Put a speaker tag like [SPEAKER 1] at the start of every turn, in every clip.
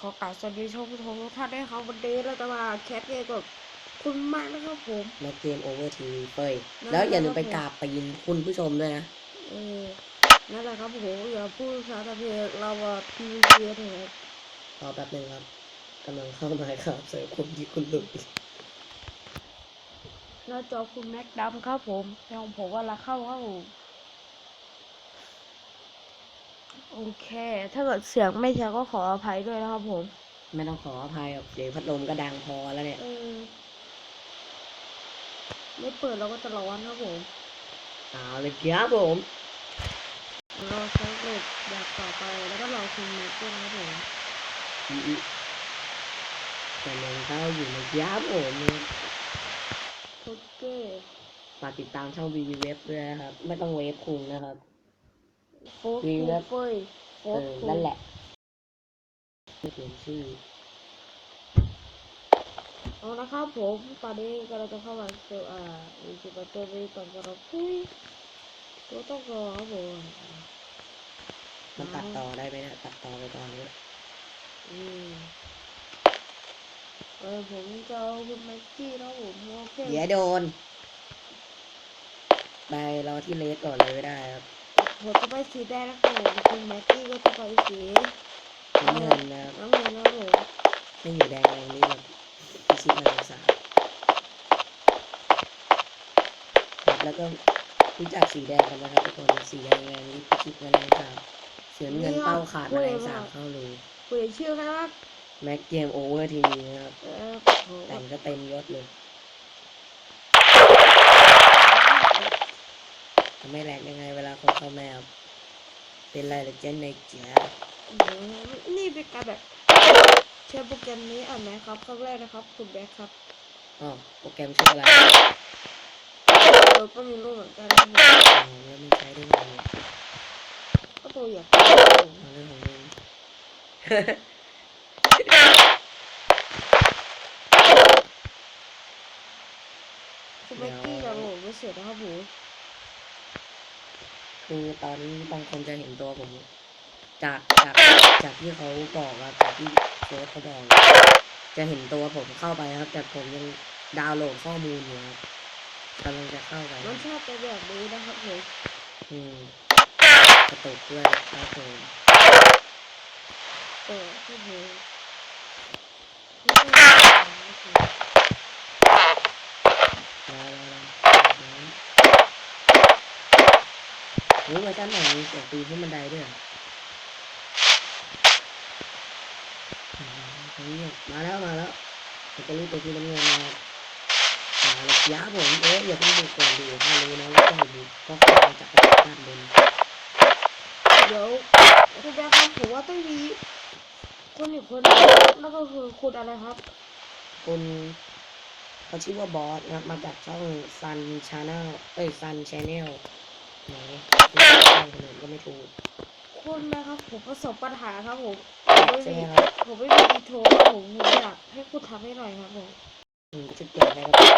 [SPEAKER 1] ขอกราบสวัสดีชมผู้ชมทุกท่านด้วยครับวันนี้เราจะมาแคสเกมกับคุณมากนะครับผม
[SPEAKER 2] แม็กเกมโอเวอร์ทีวีเฟย
[SPEAKER 1] นั่น
[SPEAKER 2] แล้วอย่าลืม
[SPEAKER 1] ครับ
[SPEAKER 2] ไป
[SPEAKER 1] ผม
[SPEAKER 2] กราบไปยินคุณผู้ชมด้วยนะ
[SPEAKER 1] เออนั่นแหละครับผมอย่าพูดภาษาตะเพกเราว่าพีวีเถอะ
[SPEAKER 2] รอแป๊บหนึงครับกำลังเข้ามาครับเสิร์ฟคุณที่คุณหลุด
[SPEAKER 1] หน้าจอคุณแม็กดำครับผมแต่ของผมว่าละเข้าครับผม โอเค ถ้าเกิดเสียงไม่ชัดก็ขออภัยด้วยนะครับผม
[SPEAKER 2] ไม่ต้องขออภัยหรอกเสียงพัดลมก็ดังพอแล้วเนี่ย
[SPEAKER 1] เออไม่เปิดเราก็จะร้อนครับผม
[SPEAKER 2] เอาเลยครับผม
[SPEAKER 1] เราใช้เหล็กแบบต่อไปแล้วก็รอคุณแม็กด้วยนะครับผม
[SPEAKER 2] อีอีกำลังเข้าอยู่ในครับผม
[SPEAKER 1] โอเค
[SPEAKER 2] ฝากติดตามช่องวีวีเว็บด้วยนะครับ ไม่ต้องเวฟคุงนะครับ
[SPEAKER 1] โฟร์
[SPEAKER 2] มี
[SPEAKER 1] คู
[SPEAKER 2] แล้ว
[SPEAKER 1] เฟยโฟ
[SPEAKER 2] เอ
[SPEAKER 1] ร์
[SPEAKER 2] อ
[SPEAKER 1] คู
[SPEAKER 2] นั่นแหละไม่เปลี่ยนชื่อ
[SPEAKER 1] เอานะครับผมตอนนี้กำลังจะเข้ามาเซลอ่ามีสิบประตูมีก่อนกระพุ้ยตัวต้องรอครับผม
[SPEAKER 2] มันตัดต่อได้ไหมเนี่ยตัดต่อไปตอนนี้
[SPEAKER 1] อืมเออผมจะเอาคุณแม็กกี้นะผมโอเค
[SPEAKER 2] เดี๋ยวโดน ไปรอที่เลสก่อนเลยไม่ได้ครับ
[SPEAKER 1] ผมจะไปสีแดงนะครับผมคุณแม็กกี้ก็จะไปสี
[SPEAKER 2] น้ำเงินนะครับ
[SPEAKER 1] น้ำเงินนะครับผม
[SPEAKER 2] ไม่อยู่แดงแรงนี้แบบพิชิตมาสามครับแล้วก็รู้จักสีแดงกันนะครับทุกคนสีแดงแรงนี้พิชิตมาแรงสามเสือเงินเป้าขาดมาแรงสามเข้าเลย
[SPEAKER 1] คุณเห็นชื่อไหมครับ
[SPEAKER 2] แม็กเกมโอเวอร์ทีวีนะครับแต่งก็เต็มยศเลยทำไม่แรงยังไง เวลาคนเข้าแมวเป็นไรหรือเจนในเจ้า
[SPEAKER 1] อืมนี่เป็นการแบบใช้โปรแกรมนี้อ่านไหมครับครั้งแรกนะครับ คุณแบ็คครับ
[SPEAKER 2] อ๋อโปรแกรมชื่ออะไร
[SPEAKER 1] เราก็มีรูปเหมือนกันนะผม
[SPEAKER 2] อ๋อแล้วมันใช้ได้ไงเนี่ย
[SPEAKER 1] ก็ตัวอยาก
[SPEAKER 2] เอาเรื่องของมึง
[SPEAKER 1] คุณแม็กกี้กับผมไม่เสร็จนะครับผม
[SPEAKER 2] คือตอนนี้บางคนจะเห็นตัวผม จากจากจากที่เขาบอกอะจากที่โค้ชเขาบอกจะเห็นตัวผมเข้าไปครับ แต่ผมยังดาวน์โหลดข้อมูลอยู่ครับกำลังจะเข้าไป
[SPEAKER 1] มันชอบเป็นแบบนี้นะครับผม
[SPEAKER 2] อืมกระตุกด้วยครับผม
[SPEAKER 1] เออที่ผมไม่ใช่นะครับผม
[SPEAKER 2] แล้วแล้ว โอ้ยเวอร์ชันไหนมีเสียงปีนขึ้นบันไดด้วยเหรออืมตรงนี้มาแล้วมาแล้วผมจะรีบไปที่น้ำเงินนะครับมาเลยยาผมเอ๊ะอย่าเพิ่งบุกก่อนดีถ้ารู้นะว่าต้องบุกก็เข้ามาจากด้านบน
[SPEAKER 1] เดี๋ยวคุณแบ็คครับผมว่าต้องมีคนอีกคนหนึ่งแล้วก็คือคุณอะไรครับ
[SPEAKER 2] คุณเขาชื่อว่าบอสนะครับมาจากช่องซันชาแนลเอ้ยซันชาแนล ไหนช่องคนอื่นก็ไม่ถูก
[SPEAKER 1] คุณนะครับผมประสบปัญหาครับผมผมไม่
[SPEAKER 2] ใช่
[SPEAKER 1] มี
[SPEAKER 2] ไหมครับ
[SPEAKER 1] ผมไม่มีอีโทรครับผมผมอยากให้คุณทำให้หน่อยครับผม
[SPEAKER 2] อืมจะเกี่ยวอะไรกับพี่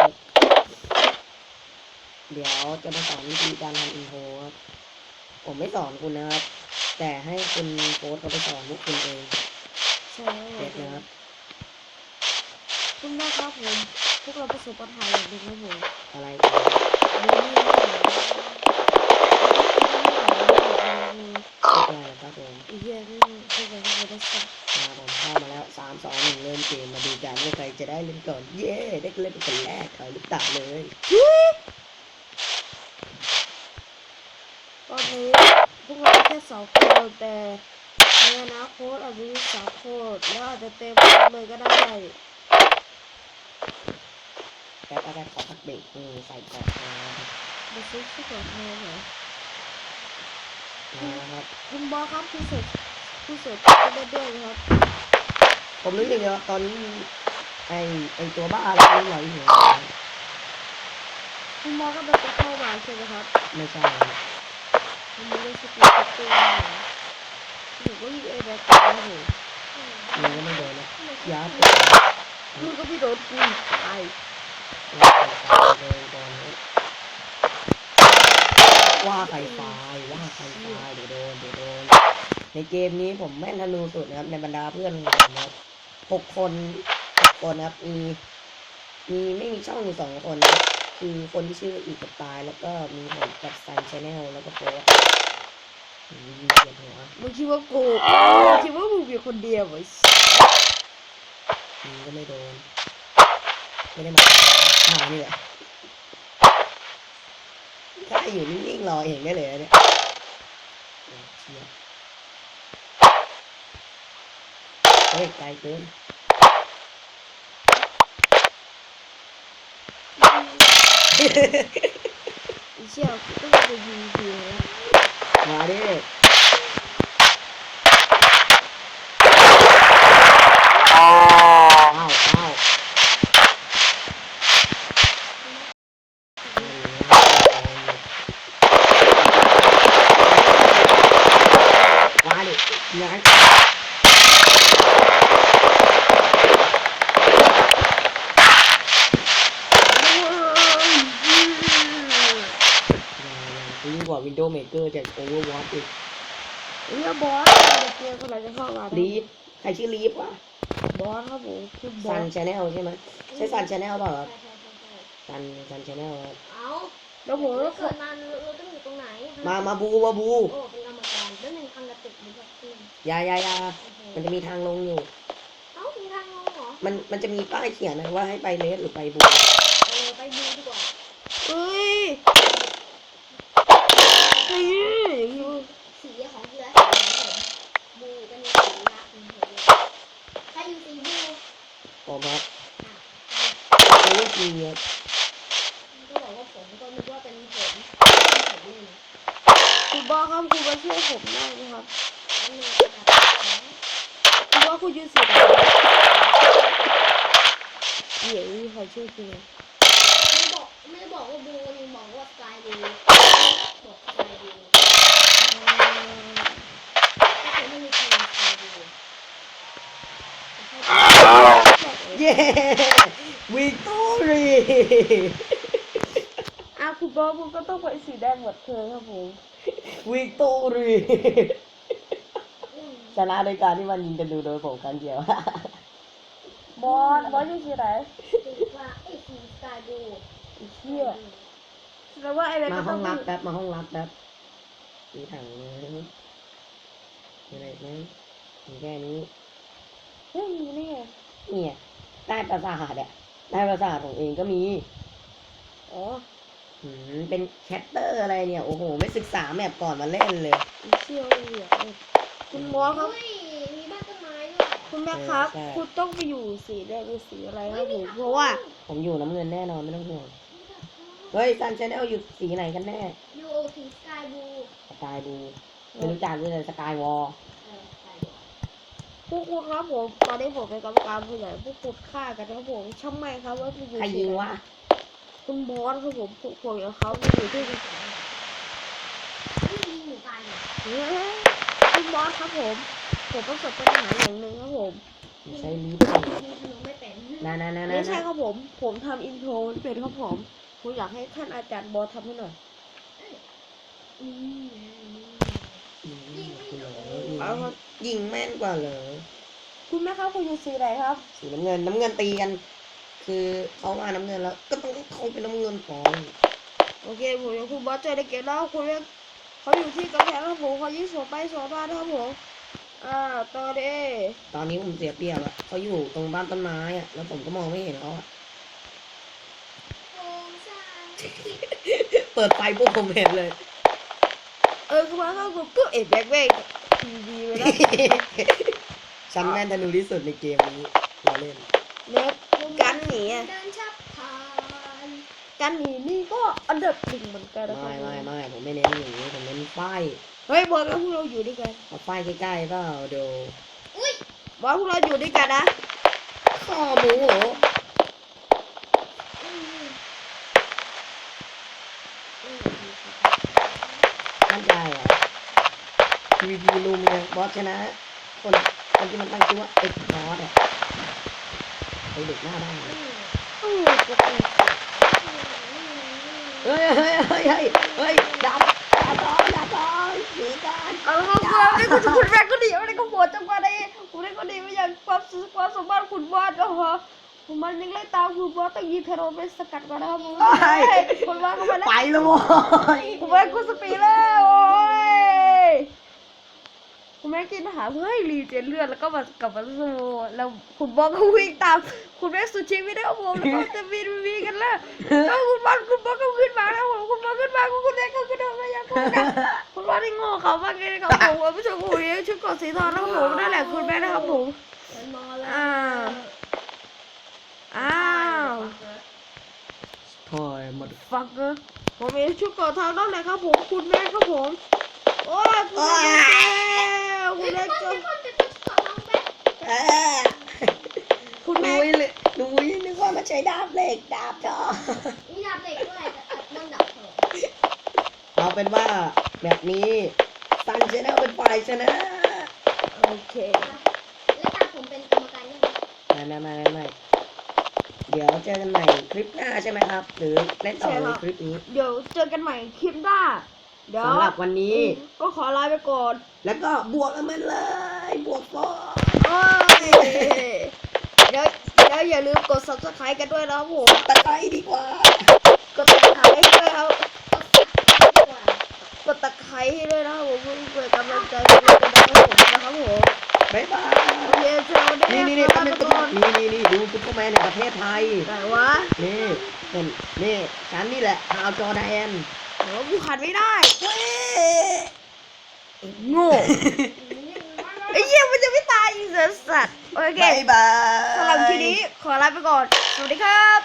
[SPEAKER 2] เดี๋ยวจะมาสอนวิธีการทำอินโทรครับผมไม่สอนคุณนะครับ แต่ให้คุณโค้ดเขาไปสอนพวกคุณเอง
[SPEAKER 1] ใช่ค
[SPEAKER 2] เก็ต
[SPEAKER 1] รั
[SPEAKER 2] นะ
[SPEAKER 1] บ
[SPEAKER 2] ครับ
[SPEAKER 1] คุณแม่ครับผมพวกเราประสบปัญหาอย่างหนึ่งครับผม
[SPEAKER 2] อะไรกัน
[SPEAKER 1] มีนี่ครับผม
[SPEAKER 2] พวกอะไรนะ ครับผม
[SPEAKER 1] อีกอย่างหนึงคือการโทรศัพท์
[SPEAKER 2] มาผมเข้ามาแล้วสามสองหนึ่งเริ่มเกมมาดูกันว่าใครจะได้เล่นก่อน เย้ได้เล่นเป็นคนแรกเขาหรือเปล่าเลย
[SPEAKER 1] ตอนนี้พวกเราแค่สองคนแต่ในอนาคตอาจจะมีสามคนแล้วอาจจะเต็มเลยก็ได้
[SPEAKER 2] แต่ก็ได้ขอพักเบรกอืมใส่กรอบมาครับ
[SPEAKER 1] มาซื้อชุดก่อนเธอเหรอ
[SPEAKER 2] มา ครับ
[SPEAKER 1] คุณบอสครับคุณเสร็จคุณเสร็จจะได้ด้วยนะครับ
[SPEAKER 2] ผมรู้อย่างเดียวตอนนี้มีไอไอตัวบ้าอะไรไม่ไหวหัว
[SPEAKER 1] คุณบอสก็เป็นตัวเข้ามาใช่ไหมครับ
[SPEAKER 2] ไม่ใช่ครับ
[SPEAKER 1] มันไม่ได้สกิลสกิลนะหนูก็ยิงเอแบบกันนะหนู
[SPEAKER 2] มันก็ไม่โดนนะยาป
[SPEAKER 1] มึงก็พี่โดนกูตาย
[SPEAKER 2] โดนโดนว่า ใครไฟว่าใครไฟเดี๋ยวโดนเดี๋ยวโดนในเกมนี้ผมแม่นธนูสุดนะครับในบรรดาเพื่อนของผมนะครับหกคนหกคนนะครับมีมีไม่มีช่องอยู่สองคนนะคือคนที่ชื่ออีกกับตาย แล้วก็มีผมกับซันชาแนลแล้วก็โฟร์อืมเกียดหัว
[SPEAKER 1] มึงคิดว่ากูมึงคิดว่ามึงมีคนเดียวไอ้
[SPEAKER 2] ยิงก็ไม่โดน ไม่ได้มามานี่แหละ ถ้าอยู่นิ่งๆรอเองได้เลยนะเนี่ยโอ้เชี่ยเฮ้ยไกลเกิน
[SPEAKER 1] ไอ้เชี่ยกูต้องไปยิงเดียวแล้ว
[SPEAKER 2] มาดิอ้าวอ้าวมา ดิยังยิ่งกว่า Windows Maker จาก Overwatch อีก
[SPEAKER 1] เรียบอสเดี๋ยวเกมอะไรจะเข้ามา
[SPEAKER 2] ลีฟใครชื่อลีฟวะ
[SPEAKER 1] บอสครับผมคือบอ
[SPEAKER 2] ซัน
[SPEAKER 1] ส
[SPEAKER 2] ชาแนลใช่ไหมใช่ซันชาแนลเปล่าครับ
[SPEAKER 3] ใช่ใช่ใช่ใช่
[SPEAKER 2] ซันซันชาแนลครับ
[SPEAKER 3] เอา
[SPEAKER 1] แล้วผม
[SPEAKER 3] เรา
[SPEAKER 1] ก็
[SPEAKER 3] เกิดมาเราต้องอยู่ตรงไหน
[SPEAKER 2] มา มาบู มาบู
[SPEAKER 3] โอ้เป็
[SPEAKER 2] อยาอยาอยา
[SPEAKER 3] โอ้โห
[SPEAKER 2] มันจะมีทางลงอยู่
[SPEAKER 3] เอ้ามีทางลงเหรอ
[SPEAKER 2] มันมันจะมีป้ายเขียนนะว่าให้ไปเลสหรือไปบู
[SPEAKER 3] เออไปดูดีกว่า
[SPEAKER 1] เฮ้ยเฮ้ยอย่างนี้
[SPEAKER 3] สีของเรือสีของผมบูจะมีสีรักของผมเลยถ้าอยู่สีบู
[SPEAKER 2] ผมครับ
[SPEAKER 3] อะ
[SPEAKER 2] โอเวอร์จีครับ
[SPEAKER 3] ก็บอกว่าผมก็นึกว่าเป็นผมเป็นผมเลยนะ
[SPEAKER 1] คุณบอสครับคุณมาช่วยผมได้ไหมครับ
[SPEAKER 3] แล้วมีกระดาษนะ
[SPEAKER 1] คุณบอสคุณยืนสีอะไรเดี๋ยวมีใครช่วยคุณไหม
[SPEAKER 3] ไม่บอกไม่บอกว่าบูนี่บอกว่าสกายบูบอกสกายบูถ้าผมไม่มีทีมสกายบู
[SPEAKER 2] เย้วิกตอรี่
[SPEAKER 1] อะคุณบอสคุณก็ต้องไปสีแดงเหมือนเคยครับผม
[SPEAKER 2] วิกตอรี่ช นะโดยการที่มันยิงกันดูโดยผมครั้งเดียว
[SPEAKER 1] บอสบอสยืนสีไหน
[SPEAKER 3] ถือว่าไอ้สีสกายบู
[SPEAKER 1] ไอ้เชี่ยแสดงว่าไอ้แบง
[SPEAKER 2] มา
[SPEAKER 1] ก็
[SPEAKER 2] ห้
[SPEAKER 1] ต้
[SPEAKER 2] อ
[SPEAKER 1] องง
[SPEAKER 2] รับ
[SPEAKER 1] ไป
[SPEAKER 2] แป๊บมาห้องรับแป๊บมีถังน้ำมีอะไรอีกไหมมีแค่นี้
[SPEAKER 1] เฮ้ยมีนี่ไง
[SPEAKER 2] เนี่ยใต้ปราสาทอะใต้ปราสาทของเองก็มี
[SPEAKER 1] อ๋อ
[SPEAKER 2] อืมเป็นแคตเตอร์อะไรเนี่ย โอ้โห ไม่ศึกษาแมปก่อนมาเล่นเลย
[SPEAKER 1] ไอ้เชี่ยเหลือเลย คุณบอสครับ
[SPEAKER 3] เฮ้ยมีบ้านต้นไม้ด้วย
[SPEAKER 1] คุณแม่ครับ
[SPEAKER 2] ใช่
[SPEAKER 1] คุณต้องไปอยู่สีแดงหรือสีอะไรครับผมเพราะว่า
[SPEAKER 2] ผมอยู่น้ำเงินแน่นอนไม่ต้องห่วง เฮ้ยซันชาแนลอยู่สีไหนกันแน่
[SPEAKER 3] ยูโอสีสกายบู
[SPEAKER 2] สกายบูไม่รู้จักด้วยเลยสกายวอล
[SPEAKER 3] เออสกายบู
[SPEAKER 1] พวกคุณครับผมตอนนี้ผมเป็นกรรมการผู้ใหญ่พวกคุณฆ่ากันครับผมช่างไม่ครับว่าคุณอยู่
[SPEAKER 2] ใคร
[SPEAKER 1] สี
[SPEAKER 2] ยิง
[SPEAKER 1] ไหน
[SPEAKER 2] วะ
[SPEAKER 1] คุณบอสครับผมพวกผมกับเขาอยู่ที่
[SPEAKER 3] ไม่ยิงหนูตายเนี่ย
[SPEAKER 1] เฮ้ย คุณบอสครับผม ผมประสบปัญหาอย่างหนึ่งครับผม
[SPEAKER 2] ไม่ใช่ลีฟ
[SPEAKER 3] ยิงธนูไม่เป็น
[SPEAKER 2] นานานา
[SPEAKER 1] ไม่
[SPEAKER 2] นา
[SPEAKER 1] ใช่ครับผม ผมทำอินโทรไม่เป็นครับผม ผมอยากให้ท่านอาจารย์บอสทำให้หน่อย
[SPEAKER 3] อืม
[SPEAKER 2] อืมคุณเหรอ
[SPEAKER 1] เอาครับ
[SPEAKER 2] ยิงแม่นกว่าเหรอ
[SPEAKER 1] คุณแม่ครับคุณอยู่สีไหนครับ
[SPEAKER 2] สีน้ำเงิน น้ำเงินตีกัน คือเขามาน้ำเงินแล้ว ก็ต้องให้เขาเป็นน้ำเงินก่อน
[SPEAKER 1] โอเคผมยังคุณบอสเจอในเกมแล้วคุณเรียก เขาอยู่ที่กำแพงครับผมเขายิงสวนไปสวนมานะครับผมอ่าตอนนี้
[SPEAKER 2] ตอนนี้ผมเสียเปรียบอะเขาอยู่ตรงบ้านต้นไม้อะแล้วผมก็มองไม่เห็นเขาอะ
[SPEAKER 3] โอ้ซ่า
[SPEAKER 2] เปิดไฟปุ๊บผมเห็นเลย
[SPEAKER 1] เออคุณบอสครับผมก็เอ็ดแบกเวกทีวีไปแล้ว
[SPEAKER 2] ฉันแม่นธนูที่สุดในเกมนี้เราเล่น
[SPEAKER 1] เน็ตกันหนีอะ
[SPEAKER 3] เดินชับผ่าน
[SPEAKER 1] กันหนีนี่ก็อันดับหนึ่งเหมือนกันนะครับ
[SPEAKER 2] ไม่ไม่ไม่ผมไม่เน้นอย่างนี้ผมเน้นไฟ
[SPEAKER 1] เฮ้ยบอสแล้วพวกเราอยู่ด้วยกัน
[SPEAKER 2] เอาไฟใกล้ๆเปล่าเดี๋ยว
[SPEAKER 3] อุ้ย
[SPEAKER 1] บอสพวกเราอยู่ด้วยกันนะ
[SPEAKER 2] ข้อหมูเหรอ
[SPEAKER 3] อืม
[SPEAKER 2] มั่นใจเหรอ PVP ลุมไงบอสชนะ คนคนที่มันตั้งชื่อว่าเอ็กซ์บอสอะไอเด็กหน้าด้าน
[SPEAKER 3] อืม
[SPEAKER 1] เออปกติ
[SPEAKER 2] เฮ้ยเฮ้ยเฮ้ยเฮ้ยเฮ้ยดับดับต่อดับต่อสีกัน
[SPEAKER 1] เอาละครับนี่คุณคุณแม่ก็ดีอะไรก็ปวดจังหวะนี้คุณได้ก็ดีไม่อย่างความสุขความสมบัติคุณบอสก็เหรอคุณมันยังไล่ตามคุณบอสต้องยิงเทโรไปสกัดก่อนนะครับผมคุณบอสเข้าไปแล้ว
[SPEAKER 2] ไปแล้วโว้ย
[SPEAKER 1] คุณแม่กูสปีดแล้วโอ้ แม่กินอาหารเพื่อให้รีเจนเลือดแล้วก็มากลับมาสู้แล้วคุณบอสก็วิ่งตาม คุณแม่สุดชีวิตนะครับผมแล้วก็จะบินวิ่งกันแล้วแล้วคุณบอสคุณบอสก็ขึ้นมาแล้วผมคุณบอสขึ้นมาคุณแม่ก็ขึ้นมาอย่างคุณแม่คุณว่าที่ง่เขาบ้างไงครับผมว่าผู้ชมคุยชุดเกอดสีทองนะครับผมนั่นแหละคุณแม่นะครับผมอ้าวอ้าว
[SPEAKER 2] ถอยหมด
[SPEAKER 1] ฟักเกอร์ผมมีชุดเกอดทองนั่นแหละครับผมคุณแม่ครับผมโอ้ยคุณแม่ คุณแม่
[SPEAKER 3] มีคน
[SPEAKER 1] เจอ
[SPEAKER 3] มีคนจะต้องขอน้องแบ๊ก
[SPEAKER 2] เออ
[SPEAKER 1] คุณ
[SPEAKER 2] นุ
[SPEAKER 1] แม่้
[SPEAKER 2] ยเลยนุ้ยนึกว่ามันใช้ดาบเหล็กดาบจอ
[SPEAKER 3] มีดาบเหล็กด้วยแต่ตัดมันดับเถอะ
[SPEAKER 2] เอาเป็นว่าแบบนี้ซันชนะเป็นฝ่ายชนะ
[SPEAKER 1] โอเค
[SPEAKER 3] แล้วตาผมเป็นกรรมการยังไง
[SPEAKER 2] ไม่ไม่ไม่ไม่เดี๋ยวเจอกันใหม่คลิปหน้าใช่ไหมครับ หรือเล่นต่อในคลิปนี้
[SPEAKER 1] เดี๋ยวเจอกันใหม่คลิปหน้า เดี๋ยว
[SPEAKER 2] สำหรับวันนี้
[SPEAKER 1] ก็ขอลาไปก่อน
[SPEAKER 2] แล้วก็บวกกันมันเลย บวกฟอ
[SPEAKER 1] โอ้ยเดี๋ยวเดี๋ยวอย่าลืมกด subscribe กันด้วยนะครับผม
[SPEAKER 2] ตะไคร้ดีกว่า
[SPEAKER 1] กด subscribe ให้ด้วยครับ
[SPEAKER 3] ดีกว่าก
[SPEAKER 1] ดตะไคร้ให้ด้วยนะครับผมเพื่อเป็นกำลังใจให้ด้วยนะครับผมนะครับผม
[SPEAKER 2] บ๊ายบาย
[SPEAKER 1] โอเคเจอกัน
[SPEAKER 2] นี่นี่นี่
[SPEAKER 1] ค
[SPEAKER 2] ตั้
[SPEAKER 1] รั
[SPEAKER 2] ง
[SPEAKER 1] บ
[SPEAKER 2] แต่
[SPEAKER 1] ทุกคน
[SPEAKER 2] นี่นี่นี่ดูซุปเปอร์แมนในประเทศไทย
[SPEAKER 1] ไหนวะ
[SPEAKER 2] นี่เป็นนี่ฉันนี่แหละฮาวจอแดน
[SPEAKER 1] โอ้กูขัดไม่ได้โง่ ไอ้เหี้ยมันจะไม่ตายอีกเหรอสัตว์ โอเค
[SPEAKER 2] บ๊ายบาย
[SPEAKER 1] สำหรับทีนี้ขอลาไปก่อน สวัสดีครับ